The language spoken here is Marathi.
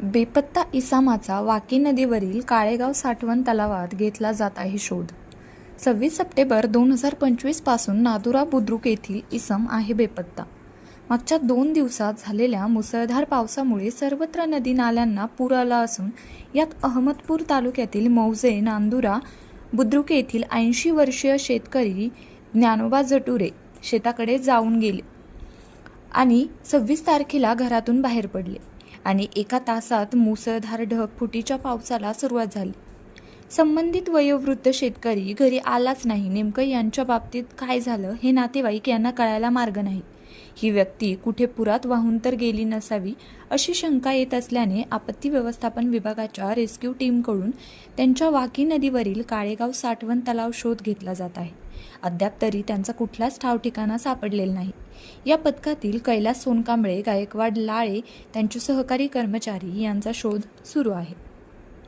बेपत्ता इसामाचा वाकी नदीवरील काळेगाव साठवण तलावात घेतला जात आहे शोध. सव्वीस सप्टेंबर दोन हजार पंचवीसपासून नादुरा बुद्रुक येथील इसम आहे बेपत्ता. मागच्या दोन दिवसात झालेल्या मुसळधार पावसामुळे सर्वत्र नदी नाल्यांना पूर आला असून यात अहमदपूर तालुक्यातील मौजे नांदुरा बुद्रुक येथील ऐंशी वर्षीय शेतकरी ज्ञानोबा जटुरे शेताकडे जाऊन गेले आणि सव्वीस तारखेला घरातून बाहेर पडले. आणि एका तासात मुसळधार ढगफुटीच्या पावसाला सुरुवात झाली. संबंधित वयोवृद्ध शेतकरी घरी आलाच नाही. नेमकं यांच्या बाबतीत काय झालं हे नातेवाईक यांना कळायला मार्ग नाही. ही व्यक्ती कुठे पुरात वाहून तर गेली नसावी अशी शंका येत असल्याने आपत्ती व्यवस्थापन विभागाच्या रेस्क्यू टीमकडून त्यांच्या वाकी नदीवरील काळेगाव साठवण तलाव शोध घेतला जात आहे. अद्याप तरी त्यांचा कुठलाच ठाव ठिकाणा सापडलेला नाही. या पथकातील कैलास सोनकांबळे गायकवाड लाळे त्यांचे सहकारी कर्मचारी यांचा शोध सुरू आहे.